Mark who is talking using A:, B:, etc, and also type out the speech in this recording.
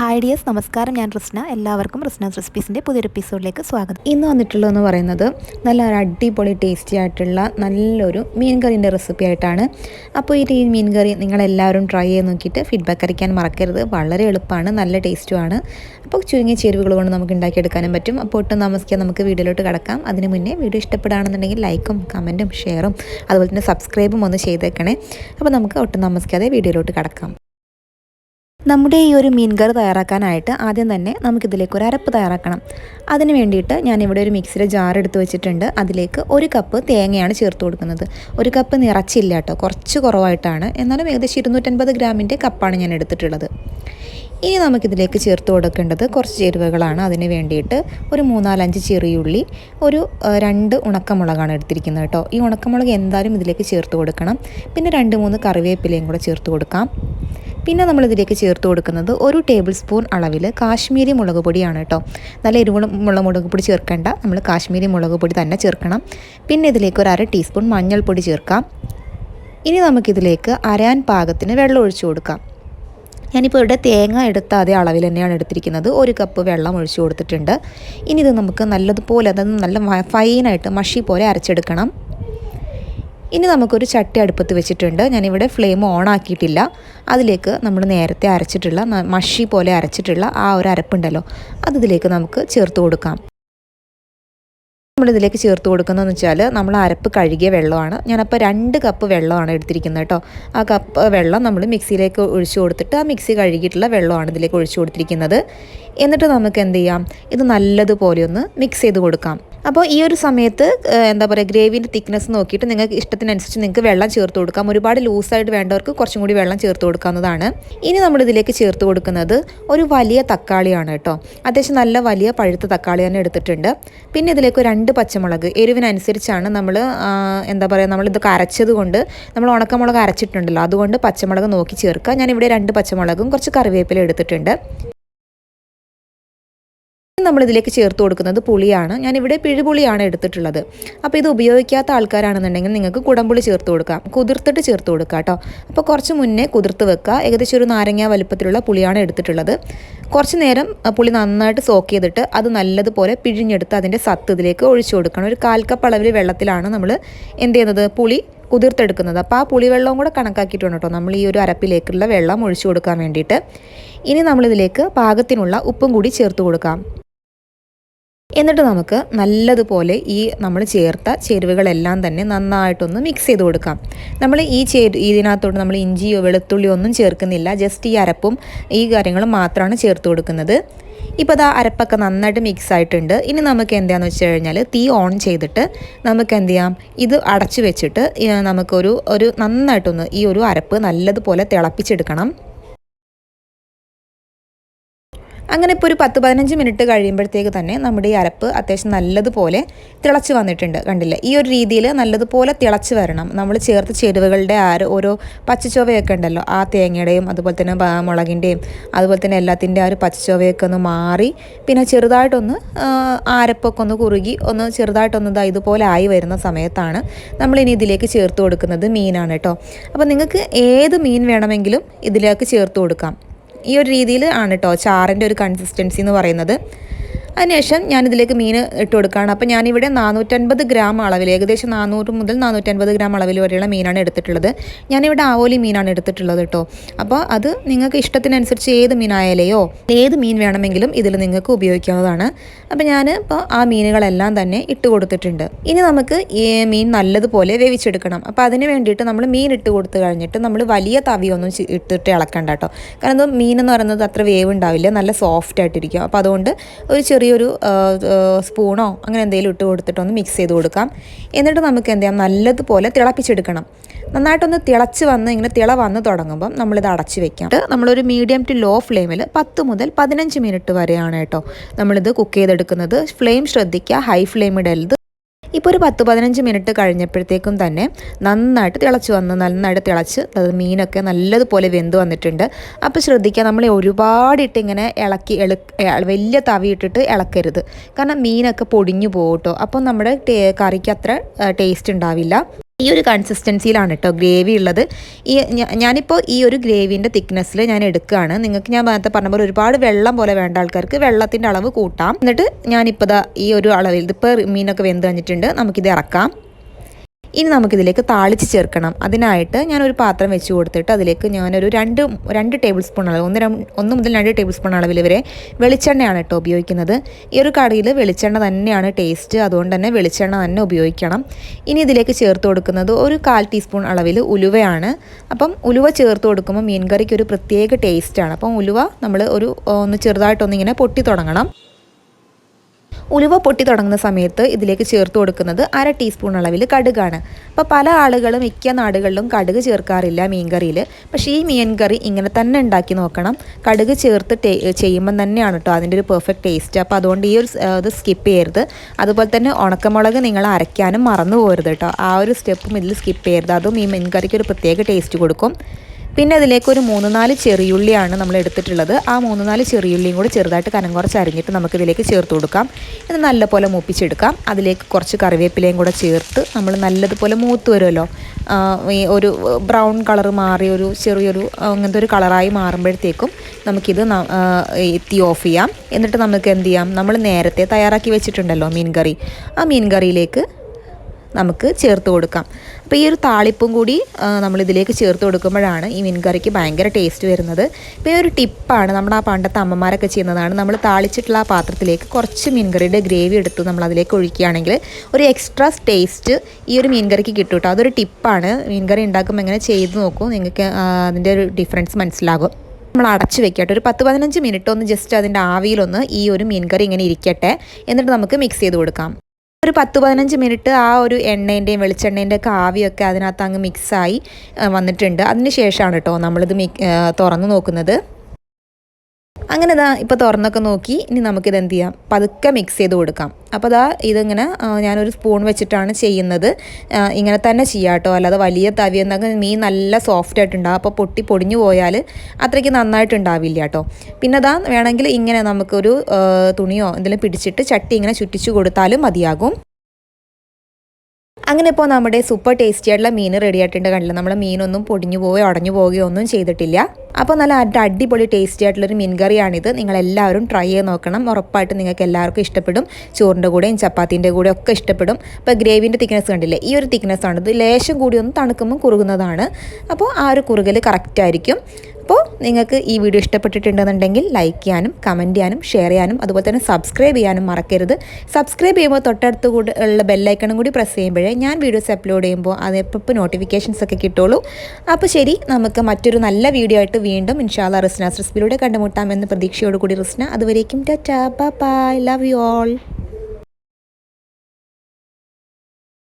A: Hi dears നമസ്കാരം. ഞാൻ റിസ്ന. എല്ലാവർക്കും റിസ്നാസ് റെസിപ്പീസിന്റെ പുതിയൊരു എപ്പിസോഡിലേക്ക് സ്വാഗതം.
B: ഇന്ന് വന്നിട്ടുള്ളതെന്ന് പറയുന്നത് നല്ല അടിപൊളി ടേസ്റ്റി ആയിട്ടുള്ള നല്ലൊരു മീൻ കറിന്റെ റെസിപ്പി ആയിട്ടാണ്. അപ്പോൾ ഈ ഈ മീൻ കറി നിങ്ങളെല്ലാവരും ട്രൈ ചെയ്ത് നോക്കിയിട്ട് ഫീഡ്ബാക്ക് അറിയിക്കാൻ മറക്കരുത്. വളരെ എളുപ്പമാണ് നല്ല ടേസ്റ്റുമാണ് അപ്പോൾ ചുരുങ്ങിയ ചേരുവകൾ കൊണ്ട് നമുക്ക് ഉണ്ടാക്കിയെടുക്കാനും പറ്റും. അപ്പോൾ ഒട്ടും താമസിക്കാൻ നമുക്ക് വീഡിയോയിലോട്ട് കിടക്കാം. അതിന് മുന്നേ വീഡിയോ ഇഷ്ടപ്പെടുകയാണെന്നുണ്ടെങ്കിൽ ലൈക്കും കമന്റും ഷെയറും അതുപോലെ തന്നെ സബ്സ്ക്രൈബും ഒന്ന് ചെയ്തേക്കണേ. അപ്പോൾ നമുക്ക് ഒട്ടും താമസിക്കാതെ വീഡിയോയിലോട്ട് കിടക്കാം.
A: നമ്മുടെ ഈ ഒരു മീൻ കറി തയ്യാറാക്കാനായിട്ട് ആദ്യം തന്നെ നമുക്കിതിലേക്ക് ഒരു അരപ്പ് തയ്യാറാക്കണം. അതിന് വേണ്ടിയിട്ട് ഞാനിവിടെ ഒരു മിക്സിയുടെ ജാർ എടുത്ത് വെച്ചിട്ടുണ്ട്. അതിലേക്ക് ഒരു കപ്പ് തേങ്ങയാണ് ചേർത്ത് കൊടുക്കുന്നത്. ഒരു കപ്പ് നിറച്ചില്ല കേട്ടോ. കുറച്ച് കുറവായിട്ടാണ്. എന്നാലും ഏകദേശം ഇരുന്നൂറ്റൻപത് ഗ്രാമിന്റെ കപ്പാണ് ഞാൻ എടുത്തിട്ടുള്ളത്. ഇനി നമുക്കിതിലേക്ക് ചേർത്ത് കൊടുക്കേണ്ടത് കുറച്ച് ചേരുവകളാണ്. അതിന് വേണ്ടിയിട്ട് ഒരു മൂന്നാലഞ്ച് ചെറിയുള്ളി ഒരു രണ്ട് ഉണക്കമുളകാണ് എടുത്തിരിക്കുന്നത് കേട്ടോ. ഈ ഉണക്കമുളക് എന്തായാലും ഇതിലേക്ക് ചേർത്ത് കൊടുക്കണം. പിന്നെ രണ്ട് മൂന്ന് കറിവേപ്പിലയും കൂടെ ചേർത്ത് കൊടുക്കാം. പിന്നെ നമ്മൾ ഇതിലേക്ക് ചേർത്ത് കൊടുക്കുന്നത് ഒരു ടേബിൾ സ്പൂൺ അളവിൽ കാശ്മീരി മുളക് പൊടിയാണ് കേട്ടോ. നല്ല എരിവുള്ള മുളക് പൊടി ചേർക്കേണ്ട. നമ്മൾ കാശ്മീരി മുളക് പൊടി തന്നെ ചേർക്കണം. പിന്നെ ഇതിലേക്ക് ഒരു അര ടീസ്പൂൺ മഞ്ഞൾപ്പൊടി ചേർക്കാം. ഇനി നമുക്കിതിലേക്ക് അരയാൻ പാകത്തിന് വെള്ളം ഒഴിച്ചു കൊടുക്കാം. ഞാനിപ്പോൾ ഇവിടെ തേങ്ങ എടുത്ത അതേ അളവിൽ തന്നെയാണ് എടുത്തിരിക്കുന്നത്. ഒരു കപ്പ് വെള്ളം ഒഴിച്ചു കൊടുത്തിട്ടുണ്ട്. ഇനി ഇത് നമുക്ക് നല്ലതുപോലെ അതായത് നല്ല ഫൈനായിട്ട് മഷി പോലെ അരച്ചെടുക്കണം. ഇനി നമുക്കൊരു ചട്ടി അടുപ്പത്ത് വെച്ചിട്ടുണ്ട്. ഞാനിവിടെ ഫ്ലെയിം ഓൺ ആക്കിയിട്ടില്ല. അതിലേക്ക് നമ്മൾ നേരത്തെ അരച്ചിട്ടുള്ള മഷി പോലെ അരച്ചിട്ടുള്ള ആ ഒരു അരപ്പുണ്ടല്ലോ അതിലേക്ക് നമുക്ക് ചേർത്ത് കൊടുക്കാം. നമ്മളിതിലേക്ക് ചേർത്ത് കൊടുക്കുന്നതെന്ന് വെച്ചാൽ നമ്മൾ അരപ്പ് കഴുകിയ വെള്ളമാണ്. ഞാനപ്പോൾ രണ്ട് കപ്പ് വെള്ളമാണ് എടുത്തിരിക്കുന്നത് കേട്ടോ ആ കപ്പ് വെള്ളം നമ്മൾ മിക്സിയിലേക്ക് ഒഴിച്ചു കൊടുത്തിട്ട് ആ മിക്സി കഴുകിയിട്ടുള്ള വെള്ളമാണ് ഇതിലേക്ക് ഒഴിച്ചു കൊടുത്തിരിക്കുന്നത്. എന്നിട്ട് നമുക്ക് എന്ത് ചെയ്യാം? ഇത് നല്ലതുപോലെ ഒന്ന് മിക്സ് ചെയ്ത് കൊടുക്കാം. അപ്പോൾ ഈ ഒരു സമയത്ത് എന്താ പറയുക ഗ്രേവിന്റെ തിക്നെസ് നോക്കിയിട്ട് നിങ്ങൾക്ക് ഇഷ്ടത്തിനനുസരിച്ച് നിങ്ങൾക്ക് വെള്ളം ചേർത്ത് കൊടുക്കാം. ഒരുപാട് ലൂസായിട്ട് വേണ്ടവർക്ക് കുറച്ചും കൂടി വെള്ളം ചേർത്ത് കൊടുക്കാവുന്നതാണ്. ഇനി നമ്മൾ ഇതിലേക്ക് ചേർത്ത് കൊടുക്കുന്നത് ഒരു വലിയ തക്കാളിയാണ് കേട്ടോ. അത്യാവശ്യം നല്ല വലിയ പഴുത്ത തക്കാളി തന്നെ എടുത്തിട്ടുണ്ട്. പിന്നെ ഇതിലേക്ക് രണ്ട് പച്ചമുളക്. എരിവിനനുസരിച്ചാണ് നമ്മൾ എന്താ പറയുക നമ്മളിത് കരച്ചത് കൊണ്ട് നമ്മൾ ഉണക്കമുളക് അരച്ചിട്ടുണ്ടല്ലോ അതുകൊണ്ട് പച്ചമുളക് നോക്കി ചേർക്കുക. ഞാനിവിടെ രണ്ട് പച്ചമുളകും കുറച്ച് കറിവേപ്പില എടുത്തിട്ടുണ്ട്. നമ്മളിതിലേക്ക് ചേർത്ത് കൊടുക്കുന്നത് പുളിയാണ്. ഞാനിവിടെ പിഴുപുളിയാണ് എടുത്തിട്ടുള്ളത്. അപ്പോൾ ഇത് ഉപയോഗിക്കാത്ത ആൾക്കാരാണെന്നുണ്ടെങ്കിൽ നിങ്ങൾക്ക് കുടംപുളി ചേർത്ത് കൊടുക്കാം. കുതിർത്തിട്ട് ചേർത്ത് കൊടുക്കുക കേട്ടോ. അപ്പോൾ കുറച്ച് മുന്നേ കുതിർത്ത് വെക്കുക. ഏകദേശം ഒരു നാരങ്ങ വലുപ്പത്തിലുള്ള പുളിയാണ് എടുത്തിട്ടുള്ളത്. കുറച്ച് നേരം പുളി നന്നായിട്ട് സോക്ക് ചെയ്തിട്ട് അത് നല്ലതുപോലെ പിഴിഞ്ഞെടുത്ത് അതിന്റെ സത്ത് ഇതിലേക്ക് ഒഴിച്ചു കൊടുക്കണം. ഒരു കാൽ കപ്പ് അളവിൽ വെള്ളത്തിലാണ് നമ്മൾ എന്ത് ചെയ്യുന്നത്? പുളി കുതിർത്തെടുക്കുന്നത്. അപ്പോൾ ആ പുളിവെള്ളവും കൂടെ കണക്കാക്കിയിട്ടുണ്ട് കേട്ടോ. നമ്മൾ ഈ ഒരു അരപ്പിലേക്കുള്ള വെള്ളം ഒഴിച്ചു കൊടുക്കാൻ വേണ്ടിയിട്ട്. ഇനി നമ്മളിതിലേക്ക് പാകത്തിനുള്ള ഉപ്പും കൂടി ചേർത്ത് കൊടുക്കാം. എന്നിട്ട് നമുക്ക് നല്ലതുപോലെ ഈ നമ്മൾ ചേർത്ത ചേരുവകളെല്ലാം തന്നെ നന്നായിട്ടൊന്ന് മിക്സ് ചെയ്ത് കൊടുക്കാം. നമ്മൾ ഈ ചേരു ഇതിനകത്തോട്ട് നമ്മൾ ഇഞ്ചിയോ വെളുത്തുള്ളിയോ ഒന്നും ചേർക്കുന്നില്ല. ജസ്റ്റ് ഈ അരപ്പും ഈ കാര്യങ്ങളും മാത്രമാണ് ചേർത്ത് കൊടുക്കുന്നത്. ഇപ്പോൾ അത് അരപ്പൊക്കെ നന്നായിട്ട് മിക്സ് ആയിട്ടുണ്ട്. ഇനി നമുക്ക് എന്താണെന്ന് വെച്ച് കഴിഞ്ഞാൽ തീ ഓൺ ചെയ്തിട്ട് നമുക്ക് എന്ത് ചെയ്യാം? ഇത് അടച്ചു വെച്ചിട്ട് നമുക്കൊരു ഒരു നന്നായിട്ടൊന്ന് ഈ ഒരു അരപ്പ് നല്ലതുപോലെ തിളപ്പിച്ചെടുക്കണം. അങ്ങനെ ഇപ്പോൾ ഒരു പത്ത് പതിനഞ്ച് മിനിറ്റ് കഴിയുമ്പോഴത്തേക്ക് തന്നെ നമ്മുടെ ഈ അരപ്പ് അത്യാവശ്യം നല്ലതുപോലെ തിളച്ച് വന്നിട്ടുണ്ട് കണ്ടില്ലേ? ഈ ഒരു രീതിയിൽ നല്ലതുപോലെ തിളച്ച് വരണം. നമ്മൾ ചേർത്ത് ചേരുവകളുടെ ആര് ഓരോ പച്ചച്ചോവയൊക്കെ ഉണ്ടല്ലോ ആ തേങ്ങയുടെയും അതുപോലെ തന്നെ മുളകിന്റെയും അതുപോലെ തന്നെ എല്ലാത്തിന്റെ ആ ഒരു പച്ചച്ചോവയൊക്കെ ഒന്ന് മാറി പിന്നെ ചെറുതായിട്ടൊന്ന് ആരപ്പൊക്കെ ഒന്ന് കുറുകി ഒന്ന് ചെറുതായിട്ടൊന്ന് ഇതാ ഇതുപോലെ ആയി വരുന്ന സമയത്താണ് നമ്മളിനി ഇതിലേക്ക് ചേർത്ത് കൊടുക്കുന്നത് മീനാണ് കേട്ടോ. അപ്പോൾ നിങ്ങൾക്ക് ഏത് മീൻ വേണമെങ്കിലും ഇതിലേക്ക് ചേർത്ത് കൊടുക്കാം. ഈ ഒരു രീതിയിൽ ആണ് കേട്ടോ ചാറിന്റെ ഒരു കൺസിസ്റ്റൻസി എന്ന് പറയുന്നത്. അതിനുശേഷം ഞാനിതിലേക്ക് മീൻ ഇട്ട് കൊടുക്കുകയാണ്. അപ്പോൾ ഞാനിവിടെ നാനൂറ്റൻപത് ഗ്രാം അളവിൽ ഏകദേശം നാനൂറ് മുതൽ നാനൂറ്റൻപത് ഗ്രാം അളവിൽ വരെയുള്ള മീനാണ് എടുത്തിട്ടുള്ളത്. ഞാനിവിടെ ആവോലി മീനാണ് എടുത്തിട്ടുള്ളത് കേട്ടോ. അപ്പോൾ അത് നിങ്ങൾക്ക് ഇഷ്ടത്തിനനുസരിച്ച് ഏത് മീനായാലെയോ ഏത് മീൻ വേണമെങ്കിലും ഇതിൽ നിങ്ങൾക്ക് ഉപയോഗിക്കാവുന്നതാണ്. അപ്പോൾ ഞാൻ ഇപ്പോൾ ആ മീനുകളെല്ലാം തന്നെ ഇട്ട് കൊടുത്തിട്ടുണ്ട്. ഇനി നമുക്ക് ഈ മീൻ നല്ലതുപോലെ വേവിച്ചെടുക്കണം. അപ്പോൾ അതിന് വേണ്ടിയിട്ട് നമ്മൾ മീൻ ഇട്ട് കൊടുത്തു കഴിഞ്ഞിട്ട് നമ്മൾ വലിയ തവിയൊന്നും ഇട്ടിട്ട് ഇളക്കണ്ട കേട്ടോ. കാരണം മീൻ എന്ന് പറയുന്നത് അത്ര വേവ് ഉണ്ടാവില്ല നല്ല സോഫ്റ്റ് ആയിട്ടിരിക്കും അപ്പോൾ അതുകൊണ്ട് ഒരു ചെറിയൊരു സ്പൂണോ അങ്ങനെ എന്തെങ്കിലും ഇട്ട് കൊടുത്തിട്ടൊന്ന് മിക്സ് ചെയ്ത് കൊടുക്കാം. എന്നിട്ട് നമുക്ക് എന്ത് ചെയ്യാം? നല്ലതുപോലെ തിളപ്പിച്ചെടുക്കണം. നന്നായിട്ടൊന്ന് തിളച്ച് വന്ന് ഇങ്ങനെ തിള വന്ന് തുടങ്ങുമ്പം നമ്മളിത് അടച്ച് വെക്കാം. നമ്മളൊരു മീഡിയം ടു ലോ ഫ്ലെയിമിൽ പത്ത് മുതൽ പതിനഞ്ച് മിനിറ്റ് വരെയാണ് കേട്ടോ നമ്മളിത് കുക്ക് ചെയ്തെടുക്കുന്നത്. ഫ്ലെയിം ശ്രദ്ധിക്കുക. ഹൈ ഫ്ലെയിം ഇടരുത്. ഇപ്പോൾ ഒരു പത്ത് പതിനഞ്ച് മിനിറ്റ് കഴിഞ്ഞപ്പോഴത്തേക്കും തന്നെ നന്നായിട്ട് തിളച്ച് വന്ന് നന്നായിട്ട് തിളച്ച് അത് മീനൊക്കെ നല്ലതുപോലെ വെന്ത് വന്നിട്ടുണ്ട്. അപ്പോൾ ശ്രദ്ധിക്കുക നമ്മൾ ഒരുപാടിട്ട് ഇങ്ങനെ ഇളക്കി എളു വലിയ തവി ഇട്ടിട്ട് ഇളക്കരുത്. കാരണം മീനൊക്കെ പൊടിഞ്ഞു പോകും കേട്ടോ അപ്പോൾ നമ്മുടെ കറിക്ക് അത്ര ടേസ്റ്റ് ഉണ്ടാവില്ല. ഈ ഒരു കൺസിസ്റ്റൻസിയിലാണ് കേട്ടോ ഗ്രേവി ഉള്ളത്. ഈ ഞാനിപ്പോൾ ഈ ഒരു ഗ്രേവിന്റെ തിക്നെസ്സിൽ ഞാൻ എടുക്കുകയാണ് നിങ്ങൾക്ക് ഞാൻ നേരത്തെ പറഞ്ഞ പോലെ ഒരുപാട് വെള്ളം പോലെ വേണ്ട ആൾക്കാർക്ക് വെള്ളത്തിന്റെ അളവ് കൂട്ടാം. എന്നിട്ട് ഞാനിപ്പോൾ ഈ ഒരു അളവിൽ ഇതിപ്പോൾ മീനൊക്കെ വെന്ത് കഴിഞ്ഞിട്ടുണ്ട് നമുക്കിത് ഇറക്കാം. ഇനി നമുക്കിതിലേക്ക് താളിച്ച് ചേർക്കണം. അതിനായിട്ട് ഞാനൊരു പാത്രം വെച്ച് കൊടുത്തിട്ട് അതിലേക്ക് ഞാനൊരു രണ്ട് രണ്ട് ടേബിൾ സ്പൂൺ അളവ് ഒന്ന് ഒന്ന് മുതൽ രണ്ട് ടേബിൾ സ്പൂൺ അളവിൽ വരെ വെളിച്ചെണ്ണയാണ് കേട്ടോ ഉപയോഗിക്കുന്നത്. ഈ ഒരു കറിയിൽ വെളിച്ചെണ്ണ തന്നെയാണ് ടേസ്റ്റ് അതുകൊണ്ട് തന്നെ വെളിച്ചെണ്ണ തന്നെ ഉപയോഗിക്കണം. ഇനി ഇതിലേക്ക് ചേർത്ത് കൊടുക്കുന്നത് ഒരു കാൽ ടീസ്പൂൺ അളവിൽ ഉലുവയാണ്. അപ്പം ഉലുവ ചേർത്ത് കൊടുക്കുമ്പോൾ മീൻ കറിക്ക് ഒരു പ്രത്യേക ടേസ്റ്റാണ് അപ്പം ഉലുവ നമ്മൾ ഒരു ഒന്ന് ചെറുതായിട്ടൊന്നിങ്ങനെ പൊട്ടി തുടങ്ങണം. ഉലുവ പൊട്ടി തുടങ്ങുന്ന സമയത്ത് ഇതിലേക്ക് ചേർത്ത് കൊടുക്കുന്നത് അര ടീസ്പൂൺ അളവിൽ കടുകാണ്. അപ്പോൾ പല ആളുകളും മിക്ക നാടുകളിലും കടുക് ചേർക്കാറില്ല മീൻകറിയിൽ പക്ഷേ ഈ മീൻ കറി ഇങ്ങനെ തന്നെ ഉണ്ടാക്കി നോക്കണം. കടുക് ചേർത്ത് ചെയ്യുമ്പോൾ ചെയ്യുമ്പം തന്നെയാണ് കേട്ടോ അതിന്റെ ഒരു പെർഫെക്റ്റ് ടേസ്റ്റ് അപ്പോൾ അതുകൊണ്ട് ഈ ഒരു ഇത് സ്കിപ്പ് ചെയ്യരുത്. അതുപോലെ തന്നെ ഉണക്കമുളക് നിങ്ങൾ അരയ്ക്കാനും മറന്നു പോകരുത് കേട്ടോ ആ ഒരു സ്റ്റെപ്പും ഇതിൽ സ്കിപ്പ് ചെയ്യരുത്. അതും ഈ മീൻ കറിക്ക് ഒരു പ്രത്യേക ടേസ്റ്റ് കൊടുക്കും. പിന്നെ അതിലേക്ക് ഒരു മൂന്ന് നാല് ചെറിയുള്ളിയാണ് നമ്മൾ എടുത്തിട്ടുള്ളത്. ആ മൂന്ന് നാല് ചെറിയുള്ളിയും കൂടി ചെറുതായിട്ട് കനം കുറച്ച് അരിഞ്ഞിട്ട് നമുക്ക് ഇതിലേക്ക് ചേർത്ത് കൊടുക്കാം. ഇത് നല്ലപോലെ മൂപ്പിച്ചെടുക്കാം. അതിലേക്ക് കുറച്ച് കറിവേപ്പിലയും കൂടെ ചേർത്ത് നമ്മൾ നല്ലതുപോലെ മൂത്ത് വരുമല്ലോ. ഈ ഒരു ബ്രൗൺ കളർ മാറി ഒരു ചെറിയൊരു അങ്ങനത്തെ ഒരു കളറായി മാറുമ്പോഴത്തേക്കും നമുക്കിത് തീ ഓഫ് ചെയ്യാം. എന്നിട്ട് നമുക്ക് എന്ത് ചെയ്യാം? നമ്മൾ നേരത്തെ തയ്യാറാക്കി വെച്ചിട്ടുണ്ടല്ലോ മീൻ കറി ആ മീൻ കറിയിലേക്ക് നമുക്ക് ചേർത്ത് കൊടുക്കാം. അപ്പോൾ ഈ ഒരു താളിപ്പും കൂടി നമ്മളിതിലേക്ക് ചേർത്ത് കൊടുക്കുമ്പോഴാണ് ഈ മീൻകറിക്ക് ഭയങ്കര ടേസ്റ്റ് വരുന്നത്. ഇപ്പോൾ ഈ ഒരു ടിപ്പാണ് നമ്മുടെ ആ പണ്ടത്തെ അമ്മമാരൊക്കെ ചെയ്യുന്നതാണ്. നമ്മൾ താളിച്ചിട്ടുള്ള ആ പാത്രത്തിലേക്ക് കുറച്ച് മീൻകറിയുടെ ഗ്രേവി എടുത്ത് നമ്മൾ അതിലേക്ക് ഒഴിക്കുകയാണെങ്കിൽ ഒരു എക്സ്ട്രാ ടേസ്റ്റ് ഈ ഒരു മീൻകറിക്ക് കിട്ടും കേട്ടോ അതൊരു ടിപ്പാണ്. മീൻകറി ഉണ്ടാക്കുമ്പോൾ എങ്ങനെ ചെയ്ത് നോക്കൂ. നിങ്ങൾക്ക് അതിന്റെ ഒരു ഡിഫറൻസ് മനസ്സിലാകും. നമ്മൾ അടച്ച് വെക്കട്ടെ ഒരു പത്ത് പതിനഞ്ച് മിനിറ്റ് ഒന്ന് ജസ്റ്റ് അതിന്റെ ആവിയിലൊന്ന് ഈ ഒരു മീൻകറി ഇങ്ങനെ ഇരിക്കട്ടെ. എന്നിട്ട് നമുക്ക് മിക്സ് ചെയ്ത് കൊടുക്കാം. ഒരു പത്ത് പതിനഞ്ച് മിനിറ്റ് ആ ഒരു എണ്ണേന്റെയും വെളിച്ചെണ്ണേന്റെയും ഒക്കെ ആവിയൊക്കെ അതിനകത്ത് അങ്ങ് മിക്സായി വന്നിട്ടുണ്ട്. അതിന് ശേഷമാണ് കേട്ടോ നമ്മളിത് മിക് തുറന്ന് നോക്കുന്നത്. അങ്ങനെ ഇതാ ഇപ്പോൾ തുറന്നൊക്കെ നോക്കി ഇനി നമുക്കിത് എന്ത് ചെയ്യാം? പതുക്കെ മിക്സ് ചെയ്ത് കൊടുക്കാം. അപ്പോൾ ദാ ഇതിങ്ങനെ ഞാനൊരു സ്പൂൺ വെച്ചിട്ടാണ് ചെയ്യുന്നത്. ഇങ്ങനെ തന്നെ ചെയ്യാം കേട്ടോ അല്ലാതെ വലിയ തവി എന്നൊക്കെ മീൻ നല്ല സോഫ്റ്റ് ആയിട്ടുണ്ടാകും അപ്പോൾ പൊട്ടി പൊടിഞ്ഞു പോയാൽ അത്രയ്ക്ക് നന്നായിട്ടുണ്ടാവില്ല കേട്ടോ പിന്നെ അതാ വേണമെങ്കിൽ ഇങ്ങനെ നമുക്കൊരു തുണിയോ എന്തെങ്കിലും പിടിച്ചിട്ട് ചട്ടി ഇങ്ങനെ ചുറ്റിച്ചു കൊടുത്താലും മതിയാകും. അങ്ങനെ ഇപ്പോൾ നമ്മുടെ സൂപ്പർ ടേസ്റ്റി ആയിട്ടുള്ള മീൻ റെഡി ആയിട്ടുണ്ട് കണ്ടില്ല? നമ്മുടെ മീനൊന്നും പൊടിഞ്ഞു പോവുകയോ അടഞ്ഞു പോവുകയോ ഒന്നും ചെയ്തിട്ടില്ല. അപ്പോൾ നല്ല അടിപൊളി ടേസ്റ്റി ആയിട്ടുള്ളൊരു മീൻകറിയാണിത്. നിങ്ങളെല്ലാവരും ട്രൈ ചെയ്ത് നോക്കണം. ഉറപ്പായിട്ട് നിങ്ങൾക്ക് എല്ലാവർക്കും ഇഷ്ടപ്പെടും. ചോറിന്റെ കൂടെയും ചപ്പാത്തിന്റെ കൂടെ ഒക്കെ ഇഷ്ടപ്പെടും. ഇപ്പോൾ ഗ്രേവിന്റെ തിക്നെസ് കണ്ടില്ലേ? ഈ ഒരു തിക്നെസ് ആണ്. ഇത് ലേശം കൂടി ഒന്ന് തണുക്കുമ്പോൾ കുറുകുന്നതാണ്. അപ്പോൾ ആ ഒരു കുറുകൽ കറക്റ്റ് ആയിരിക്കും. അപ്പോൾ നിങ്ങൾക്ക് ഈ വീഡിയോ ഇഷ്ടപ്പെട്ടിട്ടുണ്ടെന്നുണ്ടെങ്കിൽ ലൈക്ക് ചെയ്യാനും കമന്റ് ചെയ്യാനും ഷെയർ ചെയ്യാനും അതുപോലെ തന്നെ സബ്സ്ക്രൈബ് ചെയ്യാനും മറക്കരുത്. സബ്സ്ക്രൈബ് ചെയ്യുമ്പോൾ തൊട്ടടുത്ത് കൂടെ ഉള്ള ബെല്ലൈക്കണും കൂടി പ്രസ് ചെയ്യുമ്പോഴേ ഞാൻ വീഡിയോസ് അപ്ലോഡ് ചെയ്യുമ്പോൾ അത് എപ്പോൾ നോട്ടിഫിക്കേഷൻസ് ഒക്കെ കിട്ടുള്ളൂ. അപ്പോൾ ശരി നമുക്ക് മറ്റൊരു നല്ല വീഡിയോ ആയിട്ട് വീണ്ടും ഇൻഷാല്ല റിസ്നാസ് റെസിപ്പിയിലൂടെ കണ്ടുമുട്ടാമെന്ന് പ്രതീക്ഷയോടുകൂടി റിസ്ന. അതുവരേക്കും tata bye love you all